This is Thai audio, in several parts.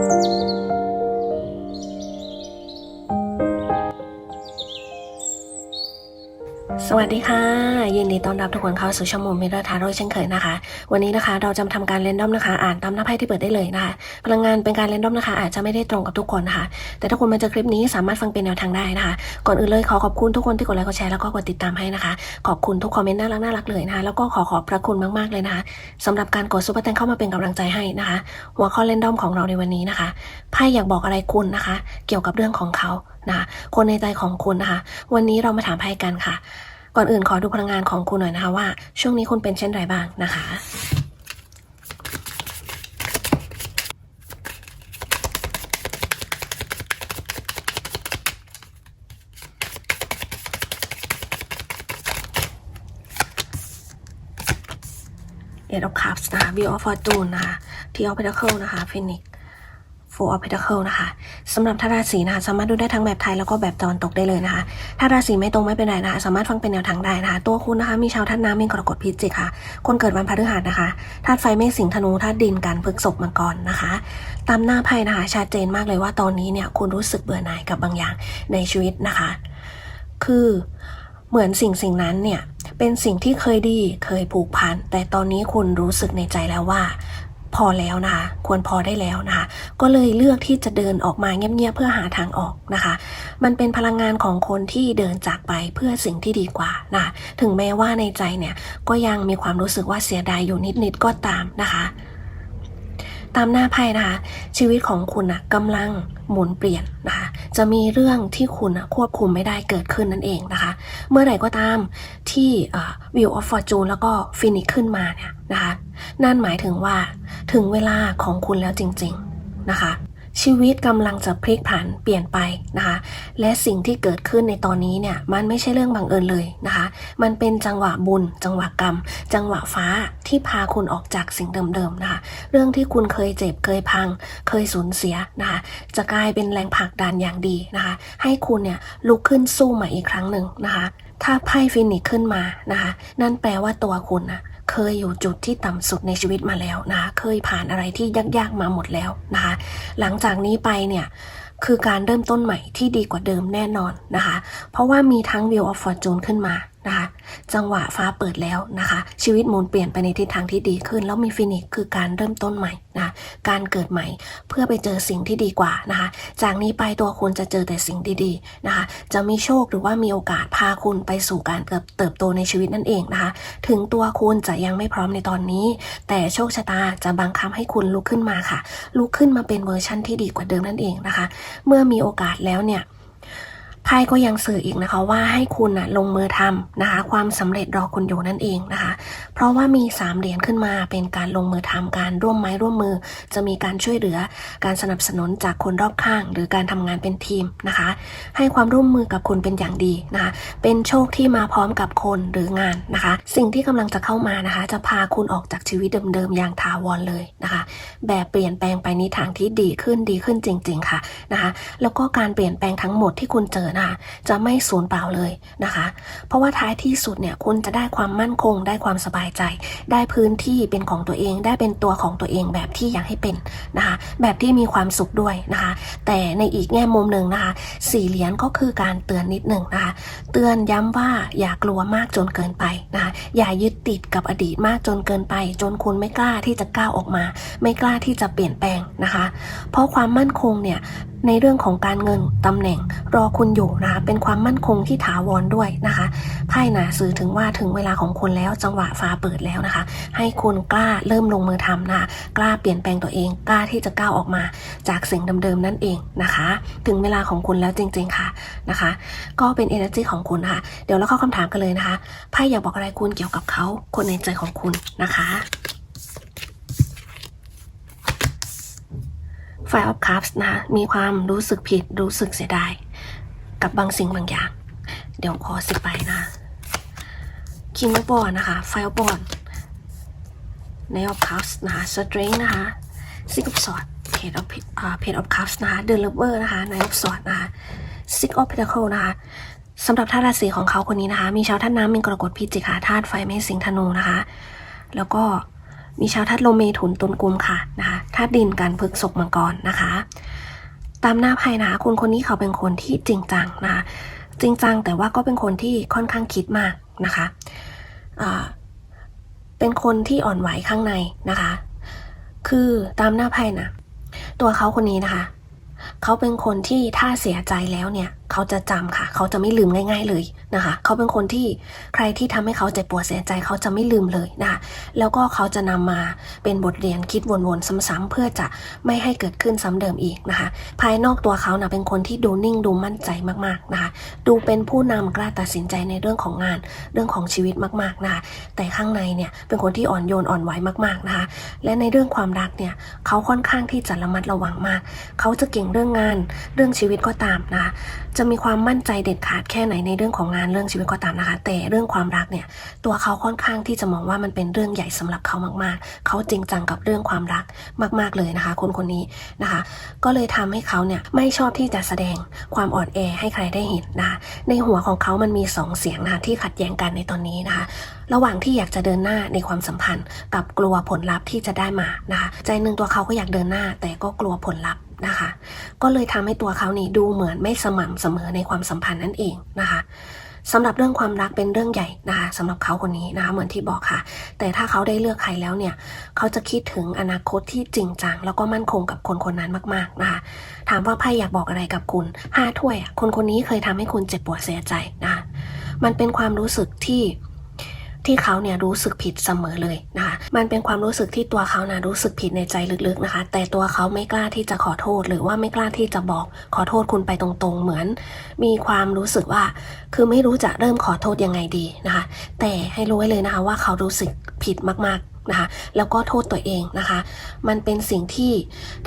Música สวัสดีค่ะยินดีต้อนรับทุกคนเข้าสู่ช่องมุมมิเรอร์ทาโร่เช่นเคยนะคะ วันนี้นะคะเราจะมาทำการเรนดอมนะคะ อ่านตามหน้าไพ่ที่เปิดได้เลยนะคะพลังงานเป็นการเรนดอมนะคะ อาจจะไม่ได้ตรงกับทุกคนนะคะแต่ถ้าคุณมาเจอคลิปนี้สามารถฟังเป็นแนวทางได้นะคะก่อนอื่นเลยขอขอบคุณทุกคนที่กดไลค์กดแชร์แล้วก็กดติดตามให้นะคะ ขอบคุณทุกคอมเมนต์น่ารักน่ารักเลยนะคะแล้วก็ขอขอบพระคุณมากๆเลยนะคะสำหรับการกดซุปเปอร์แตงเข้ามาเป็นกำลังใจให้นะคะ หัวข้อเรนดอมของเราในวันนี้นะคะไพ่อยากบอกอะไรคุณนะคะ เกี่ยวกับเรื่องของเขานะคะคนในใจของคุณนะคะ วันนี้เรามาถามไพ่กันค่ะ ก่อนอื่นขอดูพลังงานของคุณหน่อยนะคะว่า ช่วงนี้คุณเป็นเช่นไรบ้างนะคะเอ็ดออฟคัพส์นะคะวิวออฟฟอร์จูนนะคะทีออฟเพนเคิลนะคะฟินิก โฟออฟเพนเคิลนะคะสำหรับทาราศีนะคะสามารถดูได้ทั้งแบบไทยแล้วก็แบบตะวันตกได้เลยนะคะถ้าราศีไม่ตรงไม่เป็นไรนะคะสามารถฟังเป็นแนวทางได้นะคะ ตัวคุณนะคะมีชาวท่านน้ำมีกรกฎพิจิกค่ะ คนเกิดวันพฤหัสนะคะธาตุไฟเมษสิงห์ธนูธาตุดินกันพฤกษบมังกรนะคะ ตามหน้าไพ่นะคะชัดเจนมากเลยว่าตอนนี้เนี่ยคุณรู้สึกเบื่อหน่ายกับบางอย่างในชีวิตนะคะ คือเหมือนสิ่งสิ่งนั้นเนี่ยเป็นสิ่งที่เคยดีเคยผูกพันแต่ตอนนี้คุณรู้สึกในใจแล้วว่า พอแล้วนะคะควรพอได้แล้วนะคะก็เลยเลือกที่จะเดินออกมาเงียบๆเพื่อหาทางออกนะคะ มันเป็นพลังงานของคนที่เดินจากไปเพื่อสิ่งที่ดีกว่านะะถึงแม้ว่าในใจเนี่ยก็ยังมีความรู้สึกว่าเสียดายอยู่นิดๆก็ตามนะคะตามหน้าไพ่นะคะ ชีวิตของคุณนะกำลังหมุนเปลี่ยนนะคะจะมีเรื่องที่คุณนะควบคุมไม่ได้เกิดขึ้นนั่นเองนะคะ เมื่อไหร่ก็ตามที่วิวออฟฟอร์จูนแล้วก็ฟินิกขึ้นมาเนี่ยนะคะนั่นหมายถึงว่า ถึงเวลาของคุณแล้วจริง ๆนะคะ ชีวิตกำลังจะพลิกผันเปลี่ยนไปนะคะ และสิ่งที่เกิดขึ้นในตอนนี้เนี่ยมันไม่ใช่เรื่องบังเอิญเลยนะคะ มันเป็นจังหวะบุญ จังหวะกรรม จังหวะฟ้าที่พาคุณออกจากสิ่งเดิมๆนะคะ เรื่องที่คุณเคยเจ็บเคยพัง เคยสูญเสียนะคะ จะกลายเป็นแรงผลักดันอย่างดีนะคะ ให้คุณเนี่ยลุกขึ้นสู้ใหม่อีกครั้งหนึ่งนะคะถ้าไพ่ฟินิกขึ้นมานะคะ นั่นแปลว่าตัวคุณนะ เคยอยู่จุดที่ต่ำสุดในชีวิตมาแล้วนะคะเคยผ่านอะไรที่ยากๆมาหมดแล้วนะคะหลังจากนี้ไปเนี่ยคือการเริ่มต้นใหม่ที่ดีกว่าเดิมแน่นอนนะคะ เพราะว่ามีทั้ง Wheel of Fortune ขึ้นมา นะคะจังหวะฟ้าเปิดแล้วนะคะ ชีวิตหมุนเปลี่ยนไปในทิศทางที่ดีขึ้น แล้วมีฟินิกคือการเริ่มต้นใหม่นะะการเกิดใหม่เพื่อไปเจอสิ่งที่ดีกว่านะคะ จากนี้ไปตัวคุณจะเจอแต่สิ่งดีๆนะคะ จะมีโชคหรือว่ามีโอกาสพาคุณไปสู่การเติบเติบโตในชีวิตนั่นเองนะคะ ถึงตัวคุณจะยังไม่พร้อมในตอนนี้ แต่โชคชะตาจะบังคับให้คุณลุกขึ้นมาค่ะลุกขึ้นมาเป็นเวอร์ชั่นที่ดีกว่าเดิมนั่นเองนะคะ เมื่อมีโอกาสแล้วเนี่ย ไพ่ก็ยังสื่ออีกนะคะว่าให้คุณนะลงมือทำนะคะ ความสำเร็จรอคุณอยู่นั่นเองนะคะ เพราะว่ามีสามเหรียญขึ้นมาเป็นการลงมือทำการร่วมไม้ร่วมมือ จะมีการช่วยเหลือ การสนับสนุนจากคนรอบข้าง หรือการทำงานเป็นทีมนะคะ ให้ความร่วมมือกับคุณเป็นอย่างดีนะคะ เป็นโชคที่มาพร้อมกับคนหรืองานนะคะ สิ่งที่กำลังจะเข้ามานะคะ จะพาคุณออกจากชีวิตเดิมๆอย่างถาวรเลยนะคะ แบบเปลี่ยนแปลงไปในทางที่ดีขึ้นดีขึ้นจริง ๆ ค่ะนะคะ แล้วก็การเปลี่ยนแปลงทั้งหมดที่คุณเจอนะคะจะไม่สูญเปล่าเลยนะคะ เพราะว่าท้ายที่สุดเนี่ยคุณจะได้ความมั่นคง ได้ความสบายใจ ได้พื้นที่เป็นของตัวเอง ได้เป็นตัวของตัวเองแบบที่อยากให้เป็นนะคะ แบบที่มีความสุขด้วยนะคะ แต่ในอีกแง่มุมหนึ่งนะคะสี่เหรียญก็คือการเตือนนิดหนึ่งนะคะ เตือนย้ำว่าอย่ากลัวมากจนเกินไปนะคะอย่ายึดติดกับอดีตมากจนเกินไป จนคุณไม่กล้าที่จะก้าวออกมา ไม่กล้าที่จะเปลี่ยนแปลงนะคะ เพราะความมั่นคงเนี่ย ในเรื่องของการเงินตำแหน่งรอคุณอยู่นะคะเป็นความมั่นคงที่ถาวรด้วยนะคะไพ่หนาสื่อถึงว่าถึงเวลาของคุณแล้วจังหวะฟ้าเปิดแล้วนะคะ ให้คุณกล้าเริ่มลงมือทำนะคะกล้าเปลี่ยนแปลงตัวเองกล้าที่จะก้าวออกมา จากสิ่งเดิมๆนั่นเองนะคะ ถึงเวลาของคุณแล้วจริง ๆค่ะนะคะ ก็เป็น energy ของคุณนะคะเดี๋ยวเราเข้าคำถามกันเลยนะคะไพ่อยากบอกอะไรคุณเกี่ยวกับเขาคนในใจของคุณนะคะ ไฟออฟคัพส์นะคะมีความรู้สึกผิดรู้สึกเสียดาย กับบางสิ่งบางอย่าง เดี๋ยวขอสิบไปนะคิงบอลนะคะไฟออฟบอลในออฟคัพส์นะคะสตริงนะคะซิกออฟสอดเพจออฟเพจออฟคัพส์นะคะเดลเวอร์นะคะในออฟสอดนะคะซิกออฟเพนเคิลนะคะสำหรับธาตุราศีของเขาคนนี้นะคะ มีชาวธาตุน้ำมีกรกฎพิจิกค่ะธาตุไฟเมษสิงธนูนะคะ แล้วก็ มีชาวธาตุลมเมถุนตุลกุมค่ะนะคะธาตุดินการพฤกษกมังกรนะคะ ตามหน้าไพ่นะคะคนคนนี้เขาเป็นคนที่จริงจังนะคะจริงจังแต่ว่าก็เป็นคนที่ค่อนข้างคิดมากนะคะเป็นคนที่อ่อนไหวข้างในนะคะ คือตามหน้าไพ่นะตัวเขาคนนี้นะคะ เขาเป็นคนที่ถ้าเสียใจแล้วเนี่ย เขาจะจำค่ะ เขาจะไม่ลืมง่าย ๆเลยนะคะ เขาเป็นคนที่ใครที่ทำให้เขาเจ็บปวดเสียใจเขาจะไม่ลืมเลยนะคะ แล้วก็เขาจะนำมาเป็นบทเรียนคิดวนๆซ้ำๆเพื่อจะไม่ให้เกิดขึ้นซ้ำเดิมอีกนะคะ ภายนอกตัวเขานะเป็นคนที่ดูนิ่งดูมั่นใจมากๆนะคะ ดูเป็นผู้นำกล้าตัดสินใจในเรื่องของงาน เรื่องของชีวิตมากๆนะคะ แต่ข้างในเนี่ยเป็นคนที่อ่อนโยนอ่อนไหวมากๆนะคะ และในเรื่องความรักเนี่ยเขาค่อนข้างที่จะระมัดระวังมาก เขาจะเก่งเรื่องงานเรื่องชีวิตก็ตามนะคะจะมีความมั่นใจเด็ดขาดแค่ไหนในเรื่องของงานเรื่องชีวิตก็ตามนะคะ แต่เรื่องความรักเนี่ยตัวเขาค่อนข้างที่จะมองว่ามันเป็นเรื่องใหญ่สำหรับเขามากๆ เขาจริงจังกับเรื่องความรักมาก ๆเลยนะคะ คนคนนี้นะคะ ก็เลยทำให้เขาเนี่ยไม่ชอบที่จะแสดงความอ่อนแอให้ใครได้เห็นนะคะในหัวของเขามันมีสองเสียงนะคะที่ขัดแย้งกันในตอนนี้นะคะระหว่างที่อยากจะเดินหน้าในความสัมพันธ์ กับกลัวผลลัพธ์ที่จะได้มานะคะ ใจหนึ่งตัวเขาก็อยากเดินหน้า แต่ก็กลัวผลลัพธ์ นะคะ ก็เลยทำให้ตัวเขานี่ดูเหมือนไม่สม่ำเสมอในความสัมพันธ์นั่นเองนะคะสำหรับเรื่องความรักเป็นเรื่องใหญ่นะคะสำหรับเขาคนนี้นะคะเหมือนที่บอกค่ะ แต่ถ้าเขาได้เลือกใครแล้วเนี่ย เขาจะคิดถึงอนาคตที่จริงจังแล้วก็มั่นคงกับคนคนนั้นมากๆนะคะ ถามว่าไพ่อยากบอกอะไรกับคุณห้าถ้วยคนคนนี้เคยทำให้คุณเจ็บปวดเสียใจนะคะมันเป็นความรู้สึกที่ ที่เขาเนี่ยรู้สึกผิดเสมอเลยนะคะมันเป็นความรู้สึกที่ตัวเขานะรู้สึกผิดในใจลึกๆนะคะ แต่ตัวเขาไม่กล้าที่จะขอโทษ หรือว่าไม่กล้าที่จะบอกขอโทษคุณไปตรงๆ เหมือน มีความรู้สึกว่า คือไม่รู้จะเริ่มขอโทษยังไงดีนะคะ แต่ให้รู้ไว้เลยนะคะว่าเขารู้สึกผิดมากๆ นะคะ แล้วก็โทษตัวเองนะคะ มันเป็นสิ่งที่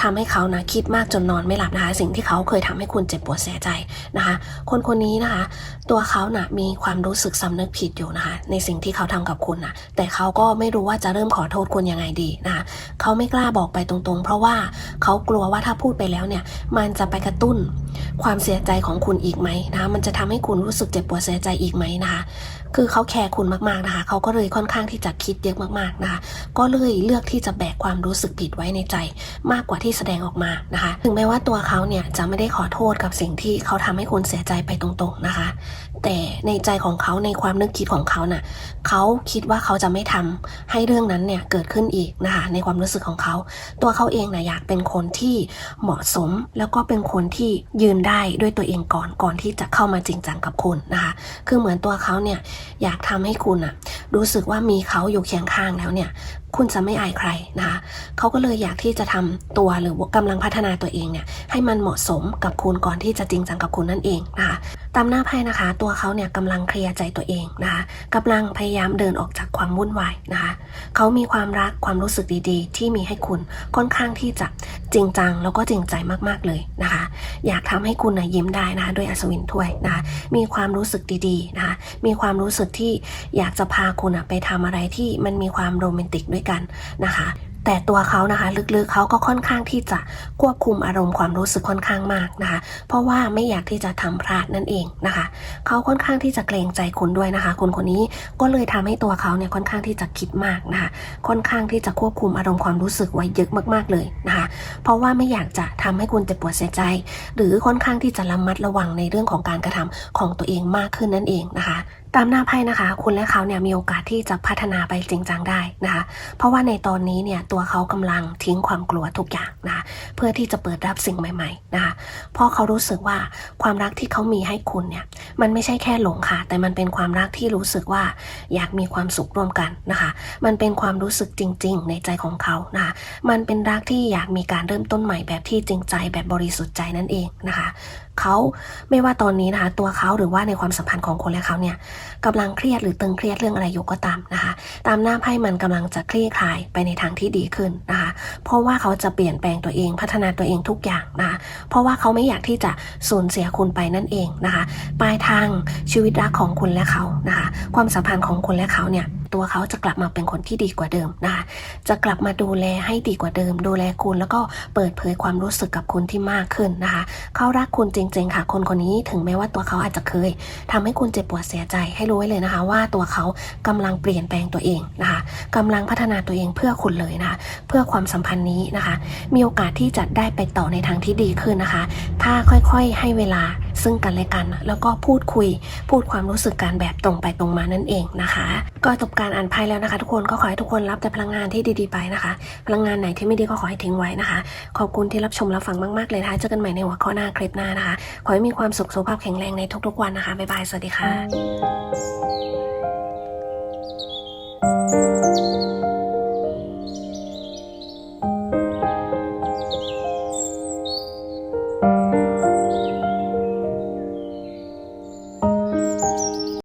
ทำให้เขานะคิดมากจนนอนไม่หลับนะคะ สิ่งที่เขาเคยทำให้คุณเจ็บปวดเสียใจนะคะ คนคนนี้นะคะ ตัวเขานะ่ะมีความรู้สึกสำนึกผิดอยู่นะคะ ในสิ่งที่เขาทำกับคุณนะแต่เขาก็ไม่รู้ว่าจะเริ่มขอโทษคุณยังไงดีนะคะเขาไม่กล้าบอกไปตรงๆ เพราะว่าเขากลัวว่าถ้าพูดไปแล้วเนี่ยมันจะไปกระตุ้นความเสียใจของคุณอีกไหมนะคะมันจะทำให้คุณรู้สึกเจ็บปวดเสียใจอีกไหมนะคะ คือเขาแคร์คุณมากๆนะคะเขาก็เลยค่อนข้างที่จะคิดเยอะมากๆนะคะ ก็เลยเลือกที่จะแบกความรู้สึกผิดไว้ในใจ มากกว่าที่แสดงออกมานะคะ ถึงแม้ว่าตัวเขาเนี่ยจะไม่ได้ขอโทษกับสิ่งที่เขาทำให้คุณเสียใจไปตรงๆนะคะ แต่ในใจของเขาในความนึกคิดของเขาน่ะเขาคิดว่าเขาจะไม่ทำให้เรื่องนั้นเนี่ยเกิดขึ้นอีกนะคะในความรู้สึกของเขา ตัวเขาเองนะอยากเป็นคนที่เหมาะสม แล้วก็เป็นคนที่ยืนได้ด้วยตัวเองก่อนก่อนที่จะเข้ามาจริงจังกับคุณนะคะ คือเหมือนตัวเขาเนี่ยอยากทำให้คุณอะรู้สึกว่ามีเขาอยู่เคียงข้างแล้วเนี่ย คุณจะไม่อายใครนะคะเขาก็เลยอยากที่จะทำตัวหรือกำลังพัฒนาตัวเองเนี่ยให้มันเหมาะสมกับคุณก่อนที่จะจริงจังกับคุณนั่นเองนะคะตามหน้าไพ่นะคะ ตัวเขาเนี่ยกำลังเคลียร์ใจตัวเองนะคะกำลังพยายามเดินออกจากความวุ่นวายนะคะเขามีความรักความรู้สึกดีๆ ที่มีให้คุณค่อนข้างที่จะจริงจังแล้วก็จริงใจมากๆเลยนะคะ อยากทำให้คุณนะยิ้มได้นะด้วยอัศวินถ้วยนะมีความรู้สึกดีๆนะคะมีความรู้สึกที่อยากจะพาคุณนะไปทำอะไรที่มันมีความโรแมนติกด้วยกันนะคะ แต่ตัวเขานะคะ ลึกๆเขาก็ค่อนข้างที่จะควบคุมอารมณ์ความรู้สึกค่อนข้างมากนะคะ เพราะว่าไม่อยากที่จะทำพลาดนั่นเองนะคะเขาค่อนข้างที่จะเกรงใจคุณด้วยนะคะ คนคนนี้ก็เลยทำให้ตัวเขาเนี่ยค่อนข้างที่จะคิดมากนะคะ ค่อนข้างที่จะควบคุมอารมณ์ความรู้สึกไว้เยอะมากๆเลยนะคะ เพราะว่าไม่อยากจะทำให้คุณเจ็บปวดเสียใจ หรือค่อนข้างที่จะระมัดระวังในเรื่องของการกระทำของตัวเองมากขึ้นนั่นเองนะคะ ตามหน้าไพ่นะคะ คุณและเขาเนี่ยมีโอกาสที่จะพัฒนาไปจริงจังได้นะคะ เพราะว่าในตอนนี้เนี่ยตัวเขากำลังทิ้งความกลัวทุกอย่างนะคะเพื่อที่จะเปิดรับสิ่งใหม่ ๆนะคะเพราะเขารู้สึกว่าความรักที่เขามีให้คุณเนี่ยมันไม่ใช่แค่หลงค่ะ แต่มันเป็นความรักที่รู้สึกว่าอยากมีความสุขร่วมกันนะคะ มันเป็นความรู้สึกจริง ๆ ในใจของเขานะคะมันเป็นรักที่อยากมีการเริ่มต้นใหม่แบบที่จริงใจแบบบริสุทธิ์ใจนั่นเองนะคะเขาไม่ว่าตอนนี้นะคะตัวเขาหรือว่าในความสัมพันธ์ของคนและเขาเนี่ยกำลังเครียดหรือตึงเครียดเรื่องอะไรอยู่ก็ตามนะคะ ตามหน้าไพ่มันกำลังจะคลี่คลายไปในทางที่ดีขึ้นนะคะ เพราะว่าเขาจะเปลี่ยนแปลงตัวเองพัฒนาตัวเองทุกอย่างนะคะเพราะว่าเขาไม่อยากที่จะสูญเสียคุณไปนั่นเองนะคะ ปลายทางชีวิตรักของคุณและเขานะคะ ความสัมพันธ์ของคุณและเขาเนี่ย ตัวเขาจะกลับมาเป็นคนที่ดีกว่าเดิมนะคะจะกลับมาดูแลให้ดีกว่าเดิม ดูแลคุณแล้วก็เปิดเผยความรู้สึกกับคุณที่มากขึ้นนะคะเขารักคุณจริง ๆ ค่ะ คนคนนี้ถึงแม้ว่าตัวเขาอาจจะเคยทำให้คุณเจ็บปวดเสียใจให้รู้ไว้เลยนะคะ ว่าตัวเขากำลังเปลี่ยนแปลงตัวเองนะคะกำลังพัฒนาตัวเองเพื่อคุณเลยนะคะเพื่อความสัมพันธ์นี้นะคะ มีโอกาสที่จะได้ไปต่อในทางที่ดีขึ้นนะคะ ถ้าค่อยๆให้เวลาซึ่งกันและกัน แล้วก็พูดคุย พูดความรู้สึกกันแบบตรงไปตรงมานั่นเองนะคะ ก็จบการอ่านไพ่แล้วนะคะ ทุกคนก็ขอให้ทุกคนรับแต่พลังงานที่ดีๆไปนะคะ พลังงานไหนที่ไม่ดีก็ขอให้ทิ้งไว้นะคะ ขอบคุณที่รับชมรับฟังมากๆเลยนะคะเจอกันใหม่ในหัวข้อหน้าคลิปหน้านะคะ ขอให้มีความสุขสุขภาพแข็งแรงในทุกๆวันนะคะบ๊ายบายสวัสดีค่ะ